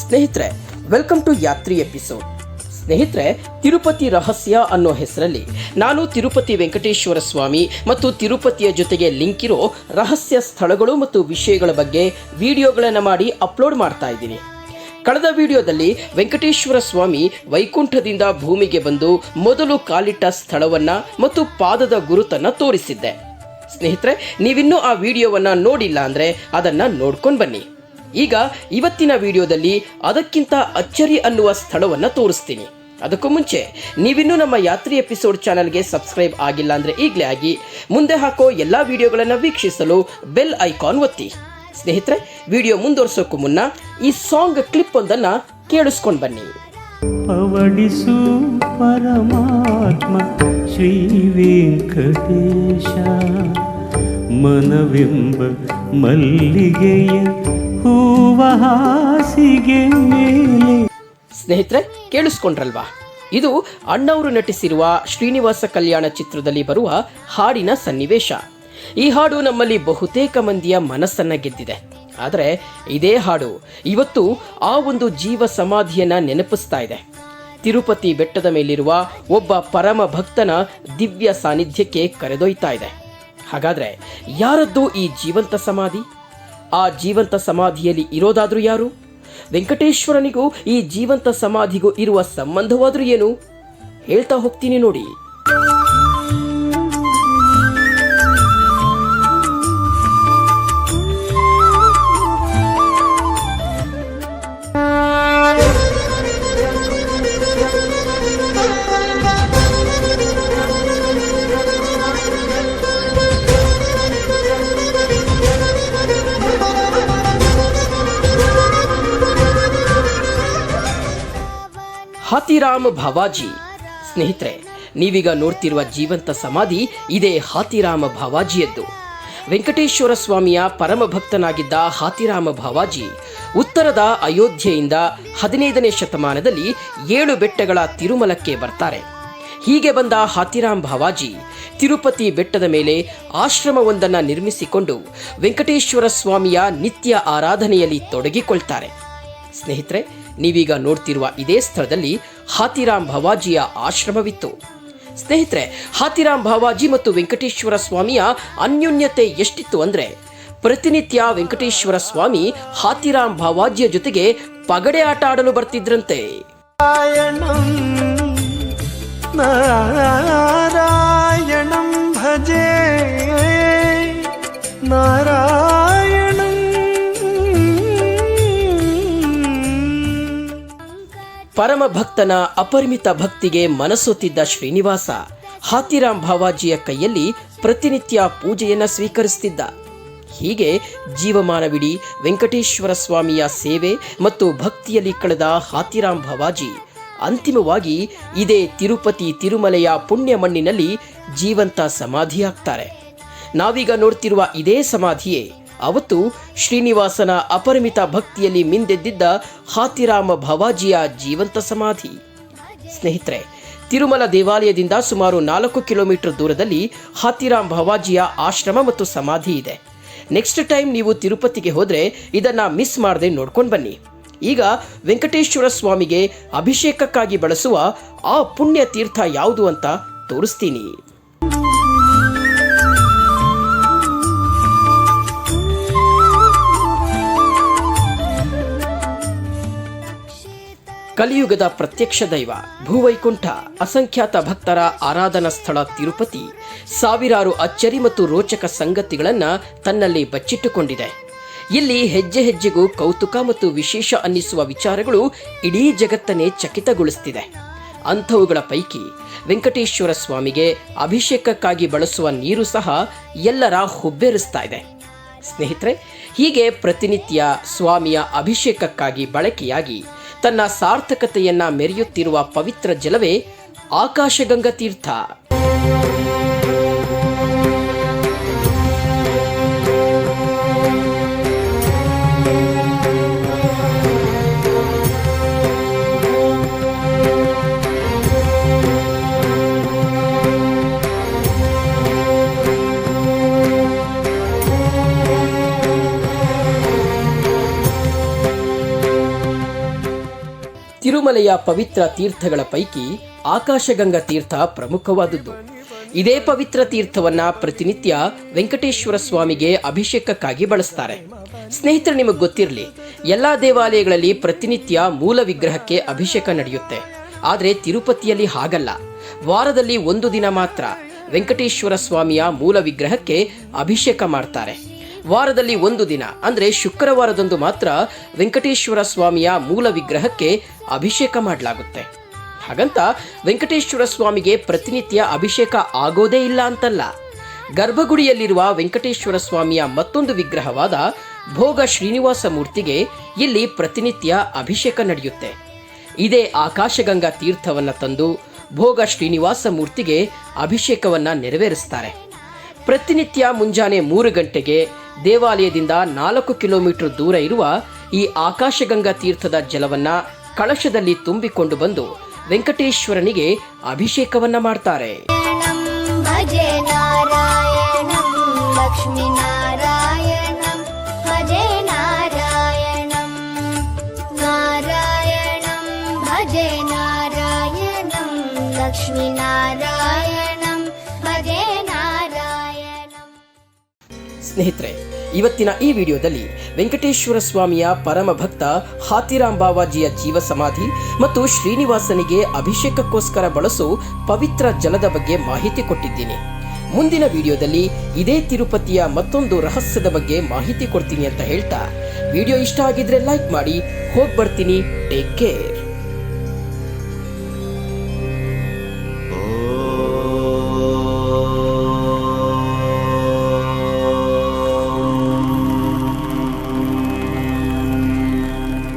ಸ್ನೇಹಿತರೆ welcome to Yatri episode ಸ್ನೇಹಿತರೆ, ತಿರುಪತಿ ರಹಸ್ಯ ಅನ್ನೋ ಹೆಸರಲ್ಲಿ ನಾನು ತಿರುಪತಿ ವೆಂಕಟೇಶ್ವರ ಸ್ವಾಮಿ ಮತ್ತು ತಿರುಪತಿಯ ಜೊತೆಗೆ ಲಿಂಕ್ ಇರೋ ರಹಸ್ಯ ಸ್ಥಳಗಳು ಮತ್ತು ವಿಷಯಗಳ ಬಗ್ಗೆ ವಿಡಿಯೋಗಳನ್ನು ಮಾಡಿ ಅಪ್ಲೋಡ್ ಮಾಡ್ತಾ ಇದ್ದೀನಿ. ಕಳೆದ ವಿಡಿಯೋದಲ್ಲಿ ವೆಂಕಟೇಶ್ವರ ಸ್ವಾಮಿ ವೈಕುಂಠದಿಂದ ಭೂಮಿಗೆ ಬಂದು ಮೊದಲು ಕಾಲಿಟ್ಟ ಸ್ಥಳವನ್ನ ಮತ್ತು ಪಾದದ ಗುರುತನ್ನು ತೋರಿಸಿದ್ದೆ. ಸ್ನೇಹಿತರೆ, ನೀವಿನ್ನೂ ಆ ವಿಡಿಯೋವನ್ನು ನೋಡಿಲ್ಲ ಅಂದರೆ ಅದನ್ನು ನೋಡ್ಕೊಂಡು ಬನ್ನಿ. ಈಗ ಇವತ್ತಿನ ವಿಡಿಯೋದಲ್ಲಿ ಅದಕ್ಕಿಂತ ಅಚ್ಚರಿ ಅನ್ನುವ ಸ್ಥಳವನ್ನ ತೋರಿಸ್ತೀನಿ. ಅದಕ್ಕೂ ಮುಂಚೆ, ನೀವಿನ್ನೂ ನಮ್ಮ ಯಾತ್ರಿ ಎಪಿಸೋಡ್ ಚಾನಲ್ಗೆ ಸಬ್ಸ್ಕ್ರೈಬ್ ಆಗಿಲ್ಲ ಅಂದರೆ ಈಗಲೇ ಆಗಿ, ಮುಂದೆ ಹಾಕೋ ಎಲ್ಲ ವಿಡಿಯೋಗಳನ್ನು ವೀಕ್ಷಿಸಲು ಬೆಲ್ ಐಕಾನ್ ಒತ್ತಿ. ಸ್ನೇಹಿತರೆ, ವಿಡಿಯೋ ಮುಂದುವರಿಸೋಕ್ಕೂ ಮುನ್ನ ಈ ಸಾಂಗ್ ಕ್ಲಿಪ್ ಒಂದನ್ನು ಕೇಳಿಸ್ಕೊಂಡು ಬನ್ನಿ. ಪವಡಿಸು ಪರಮಾತ್ಮ ಶ್ರೀ ವೆಂಕಟೇಶ, ಮನವೆಂಬ ಮಲ್ಲಿಗೆಯ ಹೂವ ಸ್ನೇಹಿತರೆ, ಕೇಳಿಸ್ಕೊಂಡ್ರಲ್ವಾ? ಇದು ಅಣ್ಣವರು ನಟಿಸಿರುವ ಶ್ರೀನಿವಾಸ ಕಲ್ಯಾಣ ಚಿತ್ರದಲ್ಲಿ ಬರುವ ಹಾಡಿನ ಸನ್ನಿವೇಶ. ಈ ಹಾಡು ನಮ್ಮಲ್ಲಿ ಬಹುತೇಕ ಮಂದಿಯ ಮನಸ್ಸನ್ನ ಗೆದ್ದಿದೆ. ಆದರೆ ಇದೇ ಹಾಡು ಇವತ್ತು ಆ ಒಂದು ಜೀವ ಸಮಾಧಿಯನ್ನ ನೆನಪಿಸ್ತಾ ಇದೆ. ತಿರುಪತಿ ಬೆಟ್ಟದ ಮೇಲಿರುವ ಒಬ್ಬ ಪರಮ ಭಕ್ತನ ದಿವ್ಯ ಸಾನ್ನಿಧ್ಯಕ್ಕೆ ಕರೆದೊಯ್ತಾ ಇದೆ. ಹಾಗಾದ್ರೆ ಯಾರದ್ದು ಈ ಜೀವಂತ ಸಮಾಧಿ? ಆ ಜೀವಂತ ಸಮಾಧಿಯಲ್ಲಿ ಇರೋದಾದರೂ ಯಾರು? ವೆಂಕಟೇಶ್ವರನಿಗೂ ಈ ಜೀವಂತ ಸಮಾಧಿಗೂ ಇರುವ ಸಂಬಂಧವಾದರೂ ಏನು? ಹೇಳ್ತಾ ಹೋಗ್ತೀನಿ ನೋಡಿ. ಹಾತಿರಾಮ್ ಭವಾಜಿ. ಸ್ನೇಹಿತರೆ, ನೀವೀಗ ನೋಡ್ತಿರುವ ಜೀವಂತ ಸಮಾಧಿ ಇದೇ ಹಾತಿರಾಮ ಭವಾಜಿಯದ್ದು. ವೆಂಕಟೇಶ್ವರ ಸ್ವಾಮಿಯ ಪರಮ ಭಕ್ತನಾಗಿದ್ದ ಹಾತಿರಾಮ ಭವಾಜಿ ಉತ್ತರದ ಅಯೋಧ್ಯೆಯಿಂದ ಹದಿನೈದನೇ ಶತಮಾನದಲ್ಲಿ ಏಳು ಬೆಟ್ಟಗಳ ತಿರುಮಲಕ್ಕೆ ಬರ್ತಾರೆ. ಹೀಗೆ ಬಂದ ಹಾತಿರಾಮ್ ಭವಾಜಿ ತಿರುಪತಿ ಬೆಟ್ಟದ ಮೇಲೆ ಆಶ್ರಮವೊಂದನ್ನು ನಿರ್ಮಿಸಿಕೊಂಡು ವೆಂಕಟೇಶ್ವರ ಸ್ವಾಮಿಯ ನಿತ್ಯ ಆರಾಧನೆಯಲ್ಲಿ ತೊಡಗಿಕೊಳ್ತಾರೆ. ಸ್ನೇಹಿತರೆ ನೀವೀಗ ನೋಡ್ತಿರುವ ಇದೇ ಸ್ಥಳದಲ್ಲಿ ಹಾತಿರಾಮ್ ಭವಾಜಿಯ ಆಶ್ರಮವಿತ್ತು. ಸ್ನೇಹಿತರೆ, ಹಾತಿರಾಮ್ ಭಾವಾಜಿ ಮತ್ತು ವೆಂಕಟೇಶ್ವರ ಸ್ವಾಮಿಯ ಅನ್ಯೋನ್ಯತೆ ಎಷ್ಟಿತ್ತು ಅಂದ್ರೆ, ಪ್ರತಿನಿತ್ಯ ವೆಂಕಟೇಶ್ವರ ಸ್ವಾಮಿ ಹಾತಿರಾಮ್ ಭಾವಾಜಿಯ ಜೊತೆಗೆ ಪಗಡೆ ಆಟ ಆಡಲು ಬರ್ತಿದ್ರಂತೆ. ನಾರಾಯಣಂ ಭಜೆ ನಾರಾಯಣಂ ಪರಮ ಭಕ್ತನ ಅಪರಿಮಿತ ಭಕ್ತಿಗೆ ಮನಸೋತಿದ್ದ ಶ್ರೀನಿವಾಸ ಹಾತಿರಾಮ್ ಭಾವಾಜಿಯ ಕೈಯಲ್ಲಿ ಪ್ರತಿನಿತ್ಯ ಪೂಜೆಯನ್ನು ಸ್ವೀಕರಿಸುತ್ತಿದ್ದ ಹೀಗೆ ಜೀವಮಾನವಿಡೀ ವೆಂಕಟೇಶ್ವರ ಸ್ವಾಮಿಯ ಸೇವೆ ಮತ್ತು ಭಕ್ತಿಯಲ್ಲಿ ಕಳೆದ ಹಾತಿರಾಮ್ ಭಾವಾಜಿ ಅಂತಿಮವಾಗಿ ಇದೇ ತಿರುಪತಿ ತಿರುಮಲೆಯ ಪುಣ್ಯ ಮಣ್ಣಿನಲ್ಲಿ ಜೀವಂತ ಸಮಾಧಿಯಾಗ್ತಾರೆ. ನಾವೀಗ ನೋಡ್ತಿರುವ ಇದೇ ಸಮಾಧಿಯೇ ಅವತ್ತು ಶ್ರೀನಿವಾಸನ ಅಪರಿಮಿತ ಭಕ್ತಿಯಲ್ಲಿ ಮಿಂದೆದ್ದಿದ್ದ ಹಾತಿರಾಮ ಭವಾಜಿಯ ಜೀವಂತ ಸಮಾಧಿ. ಸ್ನೇಹಿತರೆ, ತಿರುಮಲ ದೇವಾಲಯದಿಂದ ಸುಮಾರು ನಾಲ್ಕು ಕಿಲೋಮೀಟರ್ ದೂರದಲ್ಲಿ ಹಾತಿರಾಮ್ ಭವಾಜಿಯ ಆಶ್ರಮ ಮತ್ತು ಸಮಾಧಿ ಇದೆ. ನೆಕ್ಸ್ಟ್ ಟೈಮ್ ನೀವು ತಿರುಪತಿಗೆ ಹೋದರೆ ಇದನ್ನ ಮಿಸ್ ಮಾಡದೆ ನೋಡ್ಕೊಂಡು ಬನ್ನಿ. ಈಗ ವೆಂಕಟೇಶ್ವರ ಸ್ವಾಮಿಗೆ ಅಭಿಷೇಕಕ್ಕಾಗಿ ಬಳಸುವ ಆ ಪುಣ್ಯ ತೀರ್ಥ ಯಾವುದು ಅಂತ ತೋರಿಸ್ತೀನಿ. ಕಲಿಯುಗದ ಪ್ರತ್ಯಕ್ಷ ದೈವ, ಭೂವೈಕುಂಠ, ಅಸಂಖ್ಯಾತ ಭಕ್ತರ ಆರಾಧನಾ ಸ್ಥಳ ತಿರುಪತಿ, ಸಾವಿರಾರು ಅಚ್ಚರಿ ಮತ್ತು ರೋಚಕ ಸಂಗತಿಗಳನ್ನು ತನ್ನಲ್ಲಿ ಬಚ್ಚಿಟ್ಟುಕೊಂಡಿದೆ. ಇಲ್ಲಿ ಹೆಜ್ಜೆ ಹೆಜ್ಜೆಗೂ ಕೌತುಕ ಮತ್ತು ವಿಶೇಷ ಅನ್ನಿಸುವ ವಿಚಾರಗಳು ಇಡೀ ಜಗತ್ತನ್ನೇ ಚಕಿತಗೊಳಿಸ್ತಿದೆ. ಅಂಥವುಗಳ ಪೈಕಿ ವೆಂಕಟೇಶ್ವರ ಸ್ವಾಮಿಗೆ ಅಭಿಷೇಕಕ್ಕಾಗಿ ಬಳಸುವ ನೀರು ಸಹ ಎಲ್ಲರ ಹುಬ್ಬೇರಿಸ್ತಾ ಇದೆ. ಸ್ನೇಹಿತರೆ, ಹೀಗೆ ಪ್ರತಿನಿತ್ಯ ಸ್ವಾಮಿಯ ಅಭಿಷೇಕಕ್ಕಾಗಿ ಬಳಕೆಯಾಗಿ ತನ್ನ ಸಾರ್ಥಕತೆಯನ್ನ ಮೆರೆಯುತ್ತಿರುವ ಪವಿತ್ರ ಜಲವೇ ಆಕಾಶಗಂಗಾ ತೀರ್ಥ ತಿರುಮಲೆಯ ಪವಿತ್ರ ತೀರ್ಥಗಳ ಪೈಕಿ ಆಕಾಶಗಂಗಾ ತೀರ್ಥ ಪ್ರಮುಖವಾದದ್ದು. ಇದೇ ಪವಿತ್ರ ತೀರ್ಥವನ್ನ ಪ್ರತಿನಿತ್ಯ ವೆಂಕಟೇಶ್ವರ ಸ್ವಾಮಿಗೆ ಅಭಿಷೇಕಕ್ಕಾಗಿ ಬಳಸ್ತಾರೆ. ಸ್ನೇಹಿತರೆ, ನಿಮಗೆ ಗೊತ್ತಿರಲಿ, ಎಲ್ಲಾ ದೇವಾಲಯಗಳಲ್ಲಿ ಪ್ರತಿನಿತ್ಯ ಮೂಲ ವಿಗ್ರಹಕ್ಕೆ ಅಭಿಷೇಕ ನಡೆಯುತ್ತೆ. ಆದರೆ ತಿರುಪತಿಯಲ್ಲಿ ಹಾಗಲ್ಲ. ವಾರದಲ್ಲಿ ಒಂದು ದಿನ ಮಾತ್ರ ವೆಂಕಟೇಶ್ವರ ಸ್ವಾಮಿಯ ಮೂಲ ವಿಗ್ರಹಕ್ಕೆ ಅಭಿಷೇಕ ಮಾಡ್ತಾರೆ. ವಾರದಲ್ಲಿ ಒಂದು ದಿನ, ಅಂದರೆ ಶುಕ್ರವಾರದಂದು ಮಾತ್ರ ವೆಂಕಟೇಶ್ವರ ಸ್ವಾಮಿಯ ಮೂಲ ವಿಗ್ರಹಕ್ಕೆ ಅಭಿಷೇಕ ಮಾಡಲಾಗುತ್ತೆ. ಹಾಗಂತ ವೆಂಕಟೇಶ್ವರ ಸ್ವಾಮಿಗೆ ಪ್ರತಿನಿತ್ಯ ಅಭಿಷೇಕ ಆಗೋದೇ ಇಲ್ಲ ಅಂತಲ್ಲ. ಗರ್ಭಗುಡಿಯಲ್ಲಿರುವ ವೆಂಕಟೇಶ್ವರ ಸ್ವಾಮಿಯ ಮತ್ತೊಂದು ವಿಗ್ರಹವಾದ ಭೋಗ ಶ್ರೀನಿವಾಸ ಮೂರ್ತಿಗೆ ಇಲ್ಲಿ ಪ್ರತಿನಿತ್ಯ ಅಭಿಷೇಕ ನಡೆಯುತ್ತೆ. ಇದೇ ಆಕಾಶಗಂಗಾ ತೀರ್ಥವನ್ನು ತಂದು ಭೋಗ ಶ್ರೀನಿವಾಸ ಮೂರ್ತಿಗೆ ಅಭಿಷೇಕವನ್ನ ನೆರವೇರಿಸ್ತಾರೆ. ಪ್ರತಿನಿತ್ಯ ಮುಂಜಾನೆ ಮೂರು ಗಂಟೆಗೆ ದೇವಾಲಯದಿಂದ ನಾಲ್ಕು ಕಿಲೋಮೀಟರ್ ದೂರ ಇರುವ ಈ ಆಕಾಶಗಂಗಾ ತೀರ್ಥದ ಜಲವನ್ನ ಕಳಶದಲ್ಲಿ ತುಂಬಿಕೊಂಡು ಬಂದು ವೆಂಕಟೇಶ್ವರನಿಗೆ ಅಭಿಷೇಕವನ್ನ ಮಾಡ್ತಾರೆ. भजे ಸ್ನೇಹಿತರೆ, ಇವತ್ತಿನ ಈ ವಿಡಿಯೋದಲ್ಲಿ ವೆಂಕಟೇಶ್ವರ ಸ್ವಾಮಿಯ ಪರಮ ಭಕ್ತ ಹಾತಿರಾಮ್ ಬಾವಾಜಿಯ ಜೀವ ಸಮಾಧಿ ಮತ್ತು ಶ್ರೀನಿವಾಸನಿಗೆ ಅಭಿಷೇಕಕ್ಕೋಸ್ಕರ ಬಳಸು ಪವಿತ್ರ ಜಲದ ಬಗ್ಗೆ ಮಾಹಿತಿ ಕೊಟ್ಟಿದ್ದೀನಿ. ಮುಂದಿನ ವಿಡಿಯೋದಲ್ಲಿ ಇದೇ ತಿರುಪತಿಯ ಮತ್ತೊಂದು ರಹಸ್ಯದ ಬಗ್ಗೆ ಮಾಹಿತಿ ಕೊಡ್ತೀನಿ ಅಂತ ಹೇಳ್ತಾ, ವಿಡಿಯೋ ಇಷ್ಟ ಆಗಿದ್ರೆ ಲೈಕ್ ಮಾಡಿ, ಹೋಗಿ ಬರ್ತೀನಿ, ಟೇಕ್ ಕೇರ್.